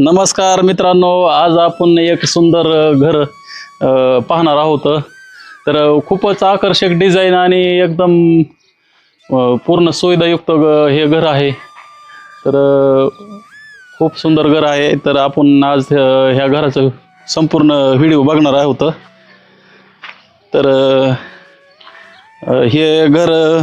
नमस्कार मित्रांनो आज आपण एक सुंदर घर पाहणार आहोत. तर खूपच आकर्षक डिझाईन आणि एकदम पूर्ण सुविधायुक्त ग- हे घर आहे. तर खूप सुंदर घर आहे. तर आपण आज ह्या घराचं संपूर्ण व्हिडिओ बघणार आहोत. तर हे घर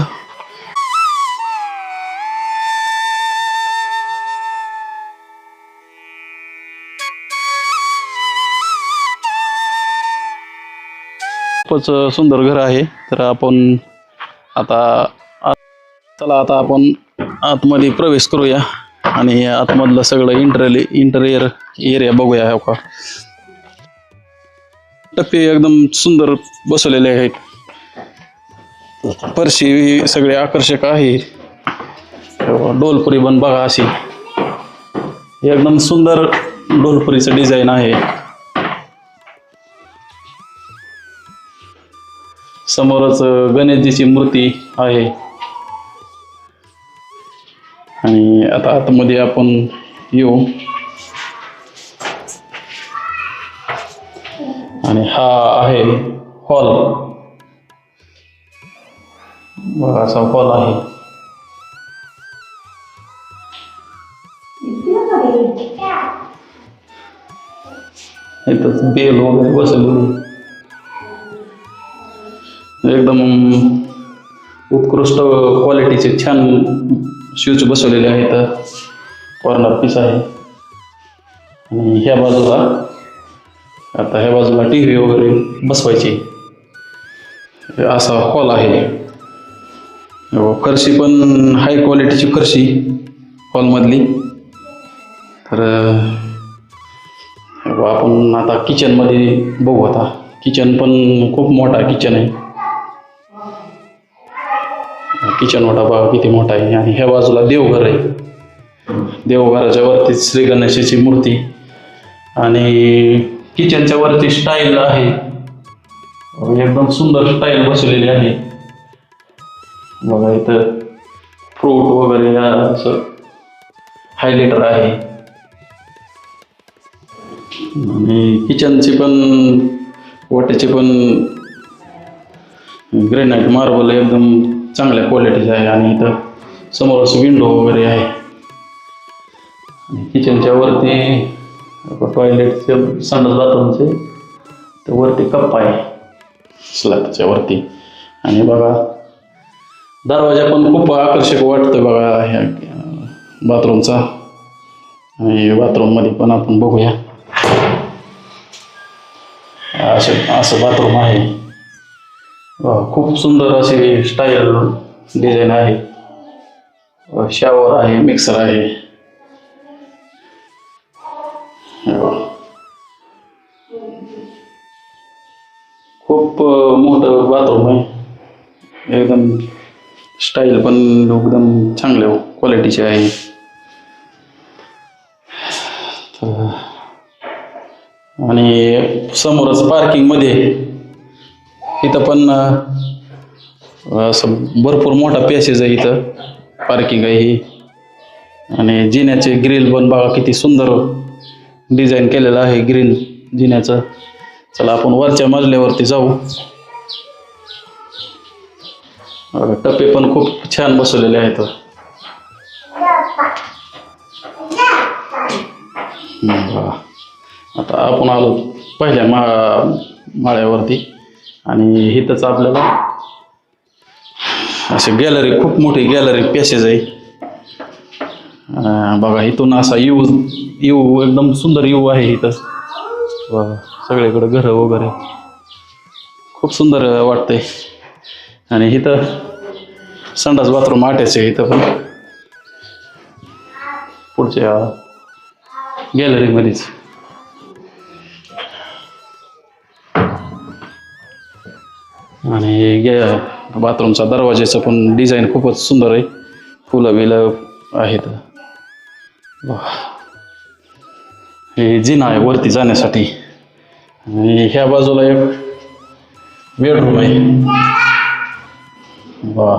खूपच सुंदर घर आहे. तर आपण आता चला आता आपण आतमध्ये प्रवेश करूया आणि आतमधलं सगळं इंटरली इंटरियर एरिया बघूया हो का? टप्पे एकदम सुंदर बसवलेले आहेत. परशी सगळे आकर्षक आहे. हो, डोलपुरी पण बघा अशी. एकदम सुंदर डोलपुरीचं डिझाईन आहे. समोरच गणेशजीची मूर्ती आहे. आणि आता आतमध्ये आपण येऊ. आणि हा आहे हॉल. बघा असा हॉल आहे. इथंच बेल वगैरे बसवलेली. एकदम उत्कृष्ट क्वालिटीचे छान शूज बसवलेले आहेत. कॉर्नर पीस आहे. आणि ह्या बाजूला आता ह्या बाजूला टी व्ही वगैरे बसवायची. असा हॉल आहे. हो, फरशी पण हाय क्वालिटीची फरशी हॉलमधली तर आपण आता किचनमध्ये बघू आता. किचन पण खूप मोठा किचन आहे. किचन मोठा किती मोठा आहे. आणि ह्या बाजूला देवघर आहे. देवघराच्या वरती श्री गणेशाची मूर्ती. आणि किचनच्या वरती स्टाईल आहे. एकदम सुंदर स्टाईल बसवलेली आहे. बघा इथं फ्रूट वगैरे असं हायलाइटर आहे. आणि किचनची पण वाटेची पण ग्रेनाईट मार्बल एकदम चांगल्या क्वालिटीचं आहे आणि इथं समोरच विंडो वगैरे आहे. आणि किचनच्या वरती टॉयलेटचे संडास बाथरूमचे तर वरती कप्पा आहे. स्लॅबच्या वरती. आणि बघा दरवाजा पण खूप आकर्षक वाटतं बघा ह्या बाथरूमचा आणि बाथरूममध्ये पण आपण बघूया. असं असं बाथरूम आहे. खूप सुंदर अशी स्टाईल डिझाईन आहे. शॉवर आहे मिक्सर आहे. खूप मोठं बाथरूम आहे. एकदम स्टाईल पण एकदम चांगल्या क्वालिटीचे आहे. तर आणि समोरच पार्किंगमध्ये इथं पण असं भरपूर मोठा पॅसेज आहे इथं पार्किंग आहे ही. आणि जिन्याचे ग्रिल पण बघा किती सुंदर डिझाईन केलेलं आहे ग्रिल जिन्याचं. चला आपण वरच्या मजल्यावरती जाऊ. टप्पे पण खूप छान बसवलेले आहेत. आता आपण आलो पहिल्या मा माळ्यावरती. आणि इथंच आपल्याला अशी गॅलरी खूप मोठी गॅलरी पॅसेज आहे. बघा इथून असा यू यू एकदम सुंदर यू आहे इथं. बघा सगळीकडे घरं वगैरे. खूप सुंदर वाटतंय. आणि इथं संडास बाथरूम अटॅच आहे इथं पण. पुढच्या गॅलरीमध्येच आणि गे बाथरूमचा दरवाज्याचं पण डिझाईन खूपच सुंदर आहे. फुलं बिलं आहेत. हे जिना आहे वरती जाण्यासाठी. आणि ह्या बाजूला एक बेडरूम आहे. वा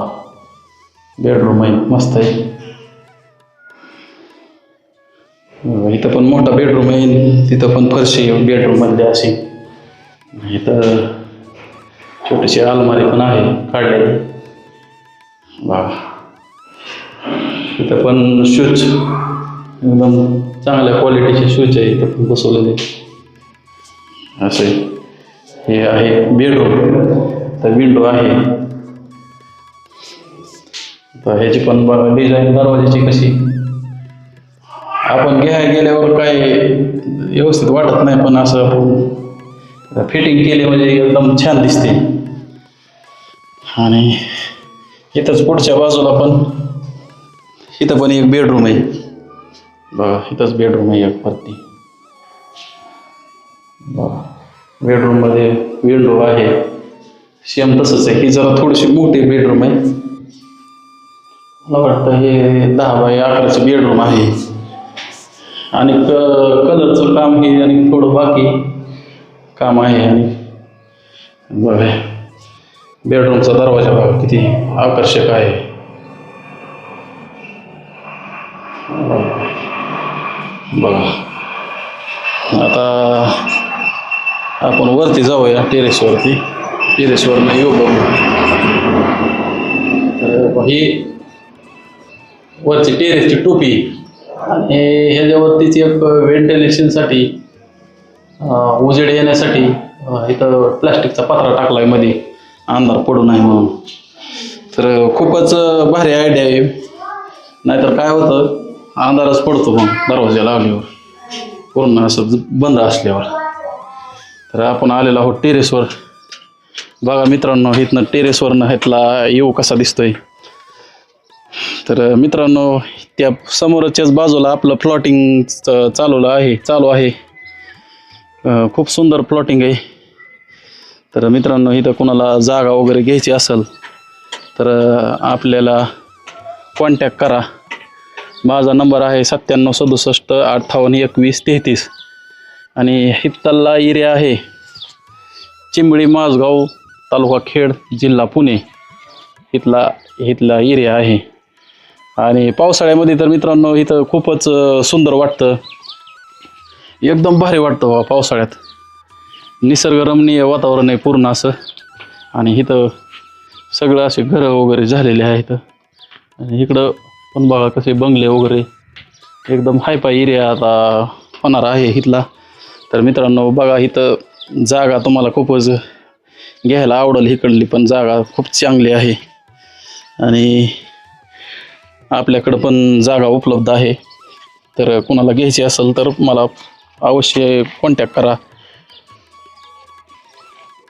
बेडरूम आहे. मस्त आहे. इथं पण मोठा बेडरूम आहे. तिथं पण फरशी बेडरूम मधली अशी. इथं छोटीशी अलमारी पण आहे काढलेली. वा. इथं पण शूज एकदम चांगल्या क्वालिटीचे शूज आहे इथं पण बसवलेले. असे हे आहे बेडरूम तर विंडो आहे. तर ह्याची पण डिझाईन दरवाजाची कशी? आपण घ्या गेल्यावर काय व्यवस्थित वाटत नाही पण असं फिटिंग केली म्हणजे एकदम छान दिसते. आणि इथंच पुढच्या बाजूला पण इथं पण एक बेडरूम आहे. बघा इथंच बेडरूम आहे एक वरती. बघा बेडरूममध्ये विंडो आहे. सेम तसंच आहे. ही जरा थोडीशी मोठी बेडरूम आहे. मला वाटतं हे दहा बाय अकराचं बेडरूम आहे. आणि क कलरचं काम हे आणि थोडं बाकी. काम आहे आणि बघा बेडरूमचा दरवाजा बघा किती आकर्षक आहे. बघा. आता आपण वरती जाऊया टेरेसवरती टेरेसवरनं येऊ बघू. तर ही वरची टेरेसची टोपी. आणि ह्याच्यावरतीच एक व्हेंटिलेशनसाठी उजेड येण्यासाठी इथं प्लॅस्टिकचा पत्रा टाकला आहे मध्ये. अंधार पडू नये म्हणून. तर खूपच भारी आयडिया आहे. नाहीतर काय होतं अंधारच पडतो मग दरवाजा लावल्यावर. पूर्ण असं बंद असल्यावर. तर आपण आलेलो आहोत टेरेसवर. बघा मित्रांनो इथनं टेरेसवरनं ह्यातला येऊ कसा दिसतोय. तर मित्रांनो त्या समोरच्याच बाजूला आपलं फ्लॉटिंग चालवलं आहे चालू आहे. खूप सुंदर प्लॉटिंग आहे. तर मित्रांनो इथं कोणाला जागा वगैरे घ्यायची असेल तर आपल्याला कॉन्टॅक्ट करा. माझा नंबर आहे सत्त्याण्णव सदुसष्ट अठ्ठावन्न एकवीस तेहतीस. आणि हित्तल्ला एरिया आहे चिंबळी माझगाव तालुका खेड जिल्हा पुणे. इथला इथला एरिया आहे. आणि पावसाळ्यामध्ये तर मित्रांनो इथं खूपच सुंदर वाटतं. एकदम भारी वाटतं बा पावसाळ्यात. निसर्गरमणीय वातावरण आहे पूर्ण असं. आणि इथं सगळं असे घरं वगैरे झालेले आहेत. आणि इकडं पण बघा कसे बंगले वगैरे. एकदम हायफाय एरिया आता होणार आहे इथला. तर मित्रांनो बघा इथं जागा तुम्हाला खूपच घ्यायला आवडेल इकडली पण जागा खूप चांगली आहे. आणि आपल्याकडं पण जागा उपलब्ध आहे. तर कुणाला घ्यायची असेल तर मला अवश्य कॉन्टॅक्ट करा.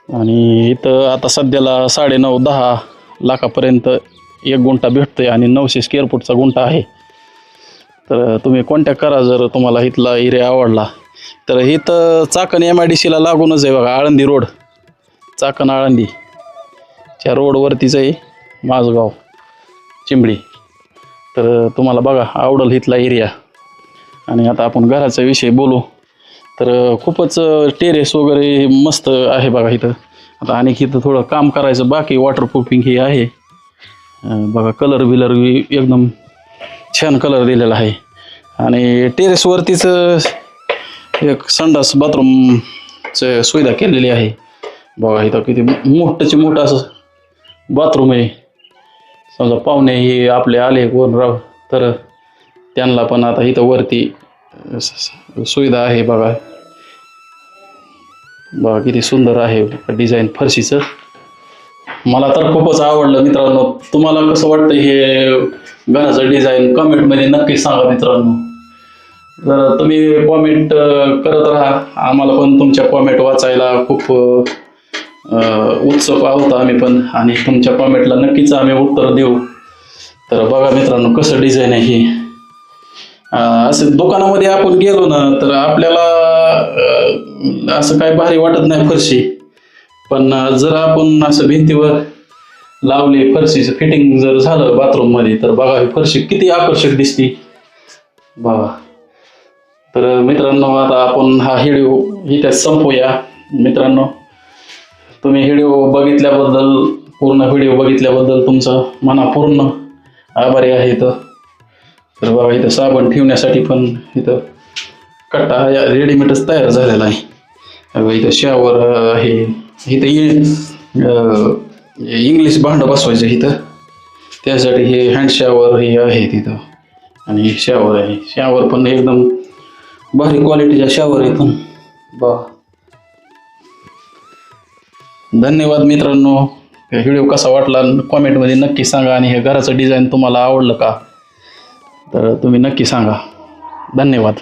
आणि इथं आता सध्याला साडेनऊ दहा लाखापर्यंत एक गुंठा भेटतो आहे आणि नऊशे स्क्वेअर फूटचा गुंठा आहे. तर तुम्ही कॉन्टॅक्ट करा जर तुम्हाला इथला एरिया आवडला. तर इथं चाकण एम आय डी सीला लागूनच आहे बघा आळंदी रोड. चाकण आळंदी. त्या रोडवरतीच आहे माझगाव चिंबळी. तर तुम्हाला बघा आवडल इथला एरिया आणि आता आपण घराचा विषय बोलू. तर खूपच टेरेस वगैरे मस्त आहे बघा इथं. आता आणि इथं थोडं काम करायचं बाकी वॉटरप्रूफिंग हे आहे. बघा कलर बिलर एकदम छान कलर दिलेला आहे. आणि टेरेसवरतीच एक संडास बाथरूमचं सुविधा केलेली आहे. बघा इथं किती मोठंची मोठं असं बाथरूम आहे. समजा पाहुणे हे आपले आले कोण राव तर त्यांना पण आता इथं वरती सुविधा आहे बघा. बघा किती सुंदर आहे डिझाईन फरशीचं. मला तर खूपच आवडलं मित्रांनो. तुम्हाला कसं वाटतं हे घराचं डिझाईन कमेंटमध्ये नक्की सांगा मित्रांनो. तर तुम्ही कॉमेंट करत राहा. आम्हाला पण तुमच्या कॉमेंट वाचायला खूप उत्सुक आहोत आम्ही पण. आणि तुमच्या कॉमेंटला नक्कीच आम्ही उत्तर देऊ. तर बघा मित्रांनो कसं डिझाईन आहे हे. असं दुकानामध्ये आपण गेलो ना तर आपल्याला असं काय भारी वाटत नाही फरशी. पण जर आपण असं भिंतीवर लावली फरशीचं फिटिंग जर झालं बाथरूममध्ये तर बघा ही फरशी किती आकर्षक दिसते. बघा तर मित्रांनो आता आपण हा व्हिडिओ इथे संपूया. मित्रांनो तुम्ही व्हिडिओ बघितल्याबद्दल पूर्ण व्हिडिओ बघितल्याबद्दल तुमचं मनापूर्ण आभारी आहे इथं. तर बघा इथं साबण ठेवण्यासाठी पण इथं कट्टा रेडीमेडच तयार झालेला आहे. अगं इथं शावर आहे इथं इंग्लिश भांडं बसवायचं इथं. त्यासाठी हे हँड शावर हे आहे तिथं. आणि शावर आहे. शावर पण एकदम भारी क्वालिटीचा शावर आहे पण. बा. धन्यवाद मित्रांनो. व्हिडिओ कसा वाटला कॉमेंटमध्ये नक्की सांगा आणि हे घराचं डिझाईन तुम्हाला आवडलं का? तर तुम्ही नक्की सांगा. धन्यवाद.